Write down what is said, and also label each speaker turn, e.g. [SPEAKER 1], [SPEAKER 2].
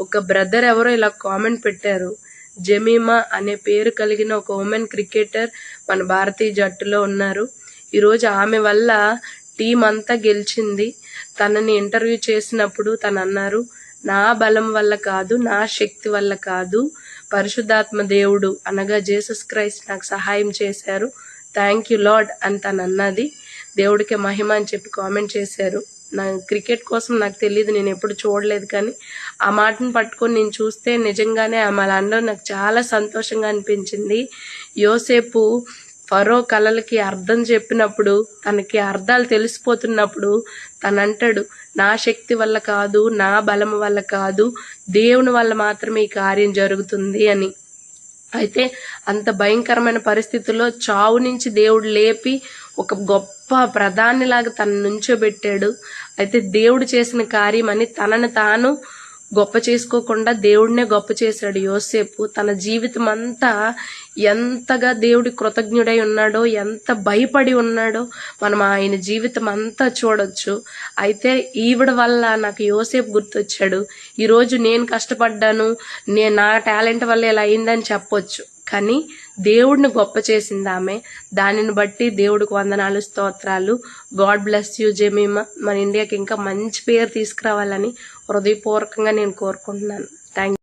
[SPEAKER 1] ఒక బ్రదర్ ఎవరో ఇలా కామెంట్ పెట్టారు. జమీమా అనే పేరు కలిగిన ఒక ఉమెన్ క్రికెటర్ మన భారతీయ జట్టులో ఉన్నారు. ఈరోజు ఆమె వల్ల టీం అంతా గెలిచింది. తనని ఇంటర్వ్యూ చేసినప్పుడు తను అన్నారు నా బలం వల్ల కాదు నా శక్తి వల్ల కాదు. పరిశుద్ధాత్మ దేవుడు అనగా జేసస్ క్రైస్ట్ నాకు సహాయం చేశారు. థ్యాంక్ యూ లాడ్ అని తను అన్నది. దేవుడికి మహిమ అని చెప్పి కామెంట్ చేశారు. నా క్రికెట్ కోసం నాకు తెలియదు నేను ఎప్పుడు చూడలేదు కానీ ఆ మాటను పట్టుకొని నేను చూస్తే నిజంగానే ఆమె అలా అనడం నాకు చాలా సంతోషంగా అనిపించింది. యోసేపు ఫరో కళలకి అర్థం చెప్పినప్పుడు తనకి అర్థాలు తెలిసిపోతున్నప్పుడు తను అంటాడు నా శక్తి వల్ల కాదు నా బలం వల్ల కాదు దేవుని వల్ల మాత్రమే ఈ కార్యం జరుగుతుంది అని. అయితే అంత భయంకరమైన పరిస్థితుల్లో చావు నుంచి దేవుడు లేపి ఒక గొప్ప ప్రధానిలాగా తన నుంచోబెట్టాడు అయితే దేవుడు చేసిన కార్యం అని తనను తాను గొప్ప చేసుకోకుండా దేవుడినే గొప్ప చేశాడు యోసేపు. తన జీవితం అంతా ఎంతగా దేవుడి కృతజ్ఞుడై ఉన్నాడో ఎంత భయపడి ఉన్నాడో మనం ఆయన జీవితం అంతా చూడొచ్చు. అయితే ఈవిడ వల్ల నాకు యోసేపు గుర్తొచ్చాడు. ఈరోజు నేను కష్టపడ్డాను నేను నా టాలెంట్ వల్ల ఇలా అయిందని చెప్పొచ్చు. కానీ దేవుడిని గొప్ప చేసింది ఆమె దానిని బట్టి దేవుడికి వందనాలు స్తోత్రాలు. గాడ్ బ్లెస్ యూ జెమీమా మన ఇండియాకి ఇంకా మంచి పేరు తీసుకురావాలని హృదయపూర్వకంగా నేను కోరుకుంటున్నాను. థ్యాంక్